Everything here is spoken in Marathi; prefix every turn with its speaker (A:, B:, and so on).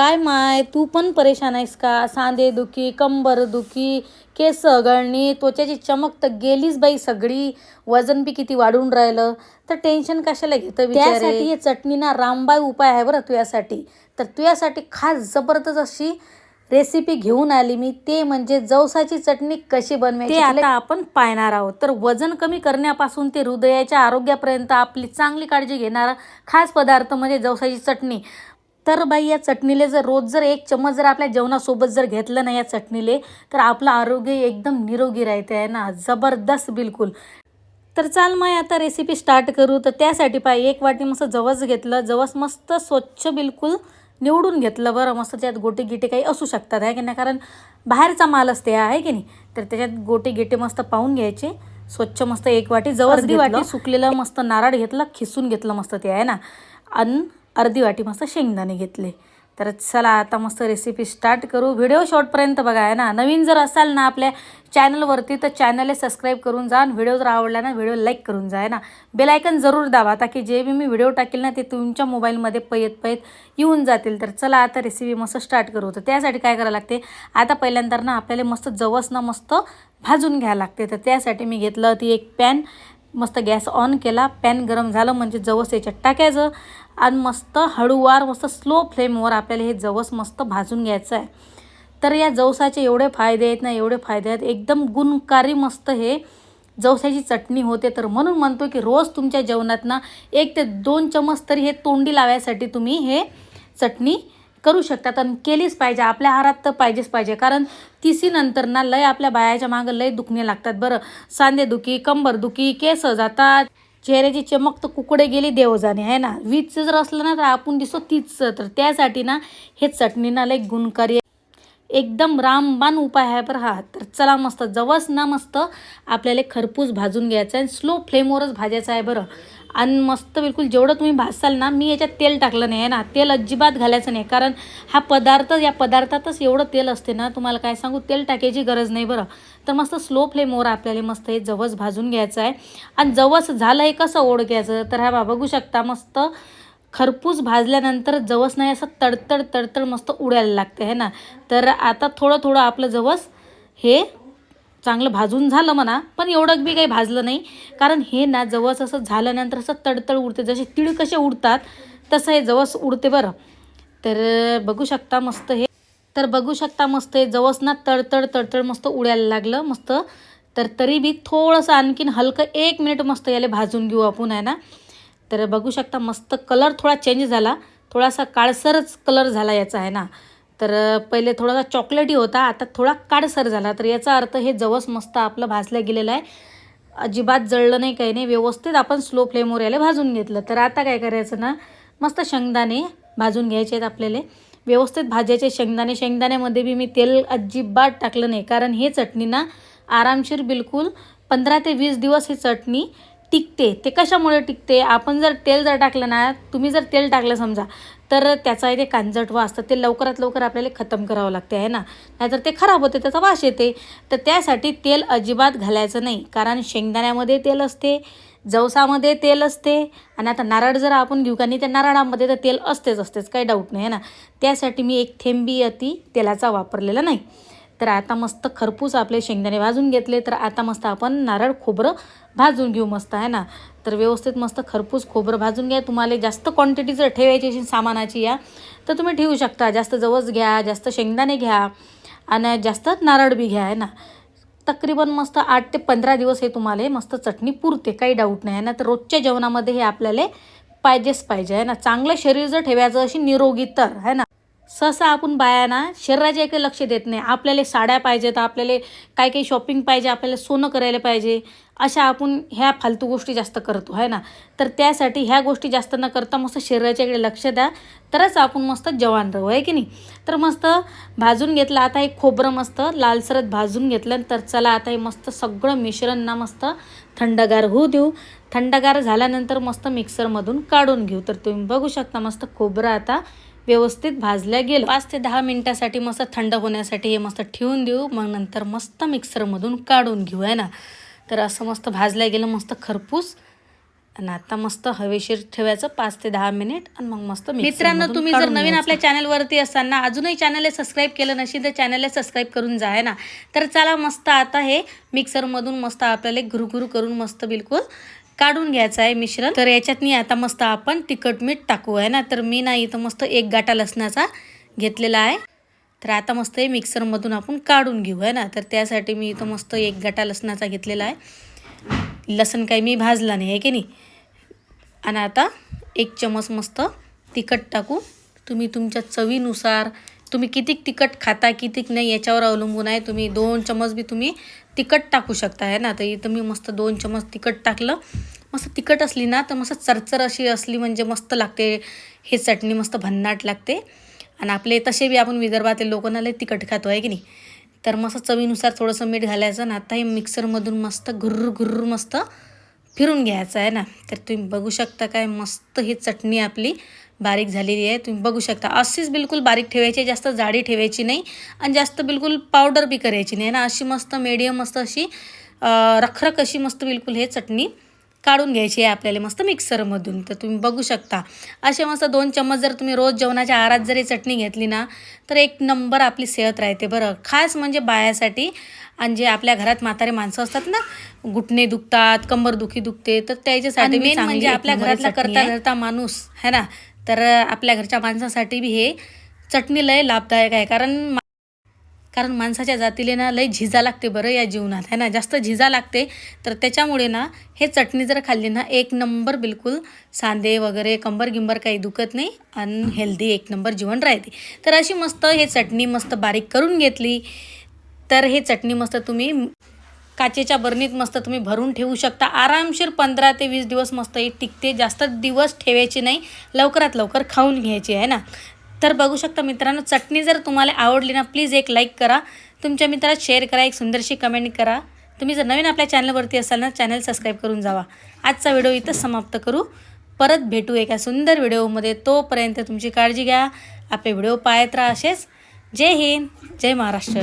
A: काय माय? तू पण परेशान आहेस का? सांधे दुखी कंबर दुखी केस गळणी त्वचेची चमक तर गेलीच बाई सगळी. वजन बी किती वाढून राहिलं. तर टेन्शन कशाला घेतं त्यासाठी हे चटणी ना रामबाई उपाय आहे बरं तुझ्यासाठी. तर तुझ्यासाठी खास जबरदस्त अशी रेसिपी घेऊन आली मी. ते म्हणजे जवसाची चटणी कशी बनवायची? ते आता आपण पाहणार आहोत. तर वजन कमी करण्यापासून ते हृदयाच्या आरोग्यापर्यंत आपली चांगली काळजी घेणारा खास पदार्थ म्हणजे जवसाची चटणी. तर बाई या चटणीले जर रोज जर एक चम्मच जर आपल्या जेवणासोबत जर घेतलं ना या चटणीले तर आपलं आरोग्य एकदम निरोगी राहते आहे ना? जबरदस्त बिलकुल. तर चाल मग आता रेसिपी स्टार्ट करू. तर त्यासाठी पाय एक वाटी मस्त जवस घेतलं. जवस मस्त स्वच्छ बिलकुल निवडून घेतलं बरं. मस्त त्यात गोटे गिटे काही असू शकतात आहे की नाही? कारण बाहेरचा माल असते आहे की नाही? तर त्याच्यात गोटे गिटे मस्त पाहून घ्यायचे. स्वच्छ मस्त एक वाटी जवस वाटी सुकलेलं मस्त नारळ घेतलं खिसून घेतलं मस्त ते आहे ना? आणि अर्धी वाटी मस्त शेंगदाणे घेतले. तर चला आता मस्त रेसिपी स्टार्ट करू. व्हिडिओ शॉर्टपर्यंत बघा आहे ना? नवीन जर असाल ना आपल्या चॅनलवरती तर चॅनलला सबस्क्राईब करून जा आणि व्हिडिओ जर आवडला ना व्हिडिओ लाईक करून जा आहे ना? बेलायकन जरूर दाबा ताकी जे बी मी व्हिडिओ टाकेल ना ते तुमच्या मोबाईलमध्ये पयत पयत येऊन जातील. तर चला आता रेसिपी मस्त स्टार्ट करू. तर त्यासाठी काय करावं लागते? आता पहिल्यांदा ना आपल्याला मस्त जवस ना मस्त भाजून घ्यावं लागते. तर त्यासाठी मी घेतलं ती एक पॅन मस्त गॅस ऑन केला पॅन गरम झालं म्हणजे जवस याच्यात टाकायचं आणि मस्त हळूवार मस्त स्लो फ्लेमवर आपल्याला हे जवस मस्त भाजून घ्यायचं आहे. तर या जवसाचे एवढे फायदे आहेत ना एवढे फायदे आहेत. एकदम गुणकारी मस्त हे जवसाची चटणी होते. तर म्हणून म्हणतो की रोज तुमच्या जेवणात ना एक ते दोन चमच तरी हे तोंडी लावायसाठी तुम्ही हे चटणी करू शकतात आणि केलीच पाहिजे. आपल्या आहारात तर पाहिजेच पाहिजे. कारण तिसीनंतर ना लय आपल्या बायाच्या मागं लय दुखणे लागतात बरं. सांधेदुखी कंबरदुखी केस जातात. चेहऱ्याची चमक तर कुकडे गेली देवजाने आहे ना? वीजचं जर असलं ना तर आपण दिसतो तीच तर त्यासाठी ना हे चटणी ना लय गुणकारी एकदम रामबाण उपाय आहे बरं हा. तर चला मस्त जवस ना मस्त आपल्याला खरपूस भाजून घ्यायचं आहे स्लो फ्लेमवरच भाजायचं आहे बरं. आणि मस्त बिलकुल जेवढं तुम्ही भासाल ना मी याच्यात तेल टाकलं नाही आहे ना. तेल अजिबात घालायचं नाही कारण हा पदार्थ या पदार्थातच एवढं तेल असते ना तुम्हाला काय सांगू तेल टाकायची गरज नाही बरं. तर मस्त स्लो फ्लेमवर आपल्याला मस्त हे जवस भाजून घ्यायचं आहे. आणि जवस झालं आहे कसं ओळखायचं तर हा बा बघू शकता मस्त खरपूस भाजल्यानंतर जवस नाही असं तडतड तडतड मस्त उडायला लागते आहे ना? तर आता थोडं थोडं आपलं जवस हे चांगलं भाजून झालं म्हणा पण एवढं बी काही भाजलं नाही. कारण हे ना जवस असं झाल्यानंतर असं तडतड उडते. जसे तिळ कसे उडतात तसं हे जवस उडते बरं. तर बघू शकता मस्त हे. तर बघू शकता मस्त हे जवस ना तडतड तडतड मस्त उडायला लागलं मस्त. तर तरी बी थोडंसं आणखीन हलकं एक मिनिट मस्त याला भाजून घेऊ आपण आहे ना. तर बघू शकता मस्त कलर थोडा चेंज झाला. थोडासा काळसरच कलर झाला याचा आहे ना. तर पहिले थोडासा चॉकलेटी होता आता थोडा काळसर झाला. तर याचा अर्थ हे जवस मस्त आपलं भाजलं गेलेलं आहे. अजिबात जळलं नाही काही नाही व्यवस्थित आपण स्लो फ्लेमवर याला भाजून घेतलं. तर आता काय करायचं ना मस्त शेंगदाणे भाजून घ्यायचे आहेत आपल्याला. व्यवस्थित भाजायचे शेंगदाणे. शेंगदाण्यामध्ये बी मी तेल अजिबात टाकलं नाही. कारण हे चटणी ना आरामशीर बिलकुल पंधरा ते वीस दिवस ही चटणी टिकते ते कशामुळे टिकते? आपण जर तेल जर टाकलं ना तुम्ही जर तेल टाकलं समजा तर त्याचा ते कांजटवा असतं ते लवकरात लवकर आपल्याला खतम करावं लागते आहे ना? नाहीतर ते खराब होते त्याचा वास येते. तर त्यासाठी तेल अजिबात घालायचं नाही कारण शेंगदाण्यामध्ये तेल असते जवसामध्ये तेल असते आणि आता नारळ जर आपण घेऊ का नाही त्या नारळामध्ये तर तेल असतेच असतेच काही डाऊट नाही आहे ना? त्यासाठी मी एक थेंबी अति तेलाचा वापरलेला नाही. तर आता मस्त खरपूस आपले शेंगदाणे भाजून घेतले तर आता मस्त आपण नारळ खोबरं भाजून घेऊ मस्त आहे ना? तर व्यवस्थित मस्त खरपूस खोबरं भाजून घ्या. तुम्हाला जास्त क्वांटिटी जर ठेवायची असेल सामानाची या तर तुम्ही ठेवू शकता. जास्त जवस घ्या जास्त शेंगदाणे घ्या आणि जास्त नारळ बी घ्या आहे ना? तकरीबन मस्त आठ ते पंधरा दिवस हे तुम्हाला मस्त चटणी पुरते काही डाऊट नाही आहे ना? तर रोजच्या जेवणामध्ये हे आपल्याला पाहिजेच पाहिजे आहे ना? चांगलं शरीर जर ठेवायचं अशी निरोगी तर आहे ना? सहसा आपण बायांना शरीराच्या इकडे लक्ष देत नाही. आपल्याला साड्या पाहिजेत आपल्याला काय काही शॉपिंग पाहिजे आपल्याला सोनं करायला पाहिजे अशा आपण ह्या फालतू गोष्टी जास्त करतो आहे ना? तर त्यासाठी ह्या गोष्टी जास्त न करता मस्त शरीराच्या इकडे लक्ष द्या. तरच आपण मस्त जवान राहू आहे की नाही? तर मस्त भाजून घेतलं आता हे खोबरं मस्त लालसरत भाजून घेतलं तर चला आता हे मस्त सगळं मिश्रण ना मस्त थंडगार होऊ देऊ. थंडगार झाल्यानंतर मस्त मिक्सरमधून काढून घेऊ. तर तुम्ही बघू शकता मस्त खोबरं आता व्यवस्थित भाजल्या गेलं. पाच ते दहा मिनटासाठी मस्त थंड होण्यासाठी हे मस्त ठेवून देऊ. मग नंतर मस्त मिक्सरमधून काढून घेऊ आहे ना? तर असं मस्त भाजल्या गेलं मस्त खरपूस. आणि आता मस्त हवेशीर ठेवायचं पाच ते दहा मिनिट आणि मग मस्त
B: मित्रांनो तुम्ही जर नवीन
A: आपल्या चॅनलवरती असताना अजूनही चॅनलला सबस्क्राईब केलं नसेल तर चॅनलला सबस्क्राईब करून जा आहे ना? तर चला मस्त आता हे मिक्सरमधून मस्त आपल्याला गुरुगुरु करून मस्त बिलकुल काढून घ्यायचं आहे मिश्रण. तर याच्यातनी आता मस्त आपण तिखट मीठ टाकू आहे ना? तर मी नाही इथं मस्त एक गाटा लसणाचा घेतलेला आहे. तर आता मस्त हे मिक्सरमधून आपण काढून घेऊ आहे ना? तर त्यासाठी मी इथं मस्त एक गाटा लसणाचा घेतलेला आहे. लसण काही मी भाजला नाही आहे की नाही? आणि आता एक चमच मस्त तिखट टाकू. तुम्ही तुमच्या चवीनुसार तुम्ही किती तिखट खाता कितीक नाही याच्यावर अवलंबून आहे. तुम्ही दोन चमच बी तुम्ही तिखट टाकू शकता आहे ना? तर इथं मी मस्त दोन चमच तिखट टाकलं. मस्त तिखट असली ना तर मस्त चरचर अशी असली म्हणजे मस्त लागते. हे चटणी मस्त भन्नाट लागते. आणि आपले तसे बी आपण विदर्भातील लोकांना लय तिखट खातो आहे की नाही? तर मस्त चवीनुसार थोडंसं मीठ घालायचं ना आता हे मिक्सरमधून मस्त घुर्र घुर्र मस्त फिरून घ्यायचं आहे ना? तर तुम्ही बघू शकता काय मस्त ही चटणी आपली बारीक झालेली आहे. तुम्ही बघू शकता. अशीच बिलकुल बारीक ठेवायची जास्त जाडी ठेवायची नाही. आणि जास्त बिलकुल पावडर बी करायची नाही. ना अशी मस्त मीडियम मस्त अशी रखरख अशी मस्त बिलकुल हे चटणी काढून घ्यायची आहे आपल्याला. मस्त मिक्सरमधून तर तुम्ही बघू शकता. असे मस्त दोन चम्मच जर तुम्ही रोज जेवणाच्या आहारात जरी चटणी घेतली ना तर एक नंबर आपली सेहत राहते बरं. खास म्हणजे बायासाठी आणि जे आपल्या घरात म्हातारे माणसं असतात ना घुटणे दुखतात कंबर दुखी दुखते तर त्याच्यासाठी मेन म्हणजे आपल्या घरातला करता. करता माणूस है ना? तर आपल्या घरच्या माणसासाठी बी हे चटणी लय लाभदायक आहे. कारण मा- कारण माणसाच्या जातीले ना लय झिजा लागते बरं या जीवनात. है ना? जास्त झिजा लागते. तर त्याच्यामुळे ना हे चटणी जर खाल्ली ना एक नंबर बिलकुल सांधे वगैरे कंबर गिंबर काही दुखत नाही आणि हेल्दी एक नंबर जीवन राहते. तर अशी मस्त हे चटणी मस्त बारीक करून घेतली. तर हे चटणी मस्त तुम्ही काचेच्या बरणीत मस्त तुम्ही भरून ठेवू शकता. आरामशीर पंधरा ते वीस दिवस मस्त ही टिकते. जास्त दिवस ठेवायची नाही. लवकरात लवकर खाऊन घ्यायची आहे ना? तर बघू शकता मित्रांनो चटणी जर तुम्हाला आवडली ना प्लीज एक लाईक करा. तुमच्या मित्रात शेअर करा एक सुंदरशी कमेंट करा. तुम्ही जर नवीन आपल्या चॅनलवरती असाल ना चॅनल सबस्क्राईब करून जावा. आजचा व्हिडिओ इथंच समाप्त करू. परत भेटू एका सुंदर व्हिडिओमध्ये तोपर्यंत तुमची काळजी घ्या. आपले व्हिडिओ पाहत राहा असेच. जय हिंद. जय महाराष्ट्र.